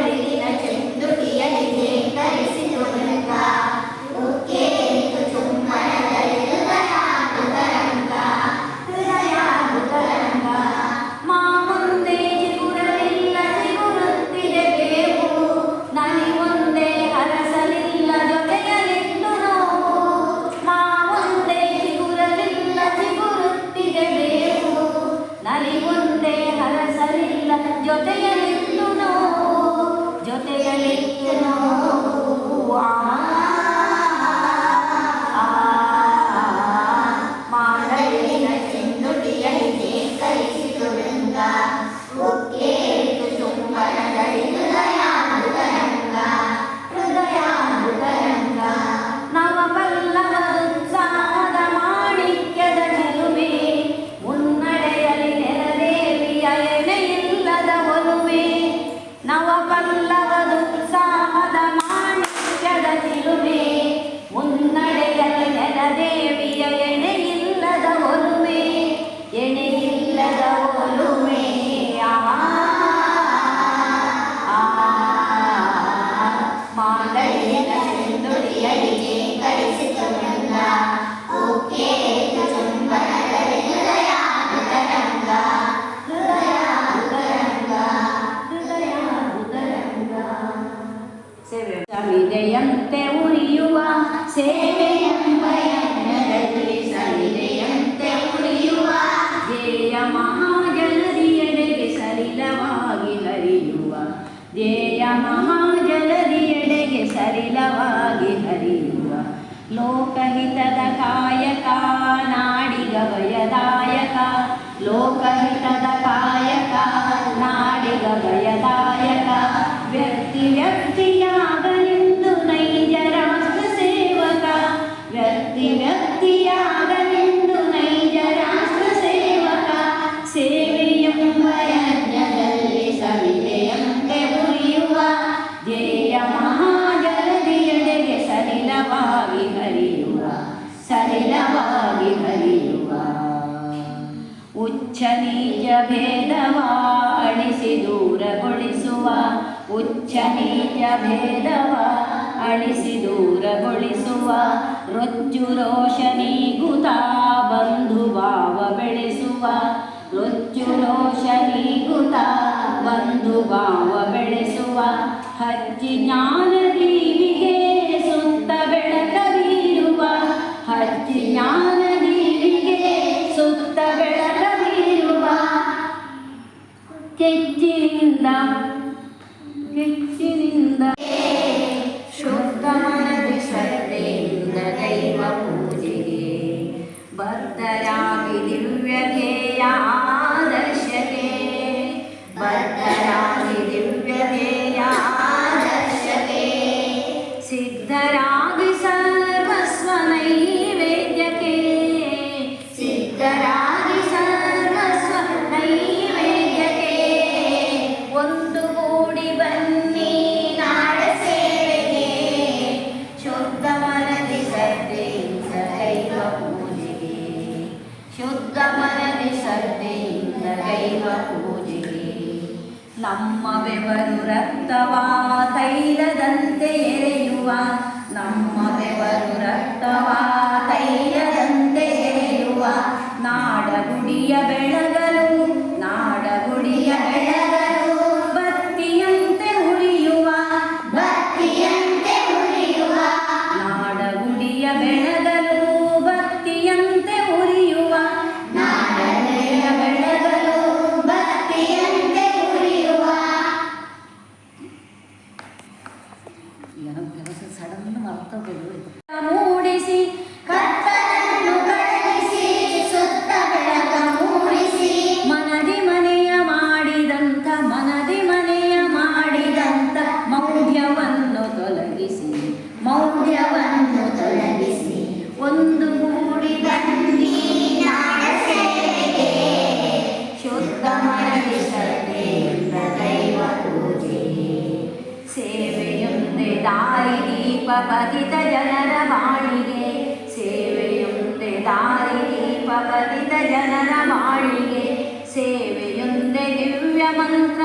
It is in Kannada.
Hallelujah. creativity దాదా పా ಉಚ್ಚನೀಚ ಭೇದವ ಅಳಿಸಿ ದೂರಗೊಳಿಸುವ, ಉಚ್ಚನೀಯ ಭೇದವ ಅಳಿಸಿ ದೂರಗೊಳಿಸುವ, ರೊಚ್ಚು ರೋಷನಿಗುತ ಬಂಧು ಬೆಳೆಸುವ, ರೊಚ್ಚು ರೋಷನಿಗುತ ಬಂಧು ಬೆಳೆಸುವ, ಹಚ್ಚಿ ಜ್ಞಾನ തെറ്റിനിന്ദ തെറ്റിനിന്ദ. ಪೂಜೆಗೆ. ನಮ್ಮ ಬೆವರು ರಕ್ತವ ತೈಲದಂತೆ ಎರೆಯುವ. ನಮ್ಮ ಬೆವರು ರಕ್ತವ ತೈಲದಂತೆ ಎರೆಯುವ. ನಾಡಗುಡಿಯ ಬೆಳಗ ಪವಿತ ಜನರ ಮಾಳಿಗೆ ಸೇವೆಯೊಂದೇ ದಿವ್ಯ ಮಂತ್ರ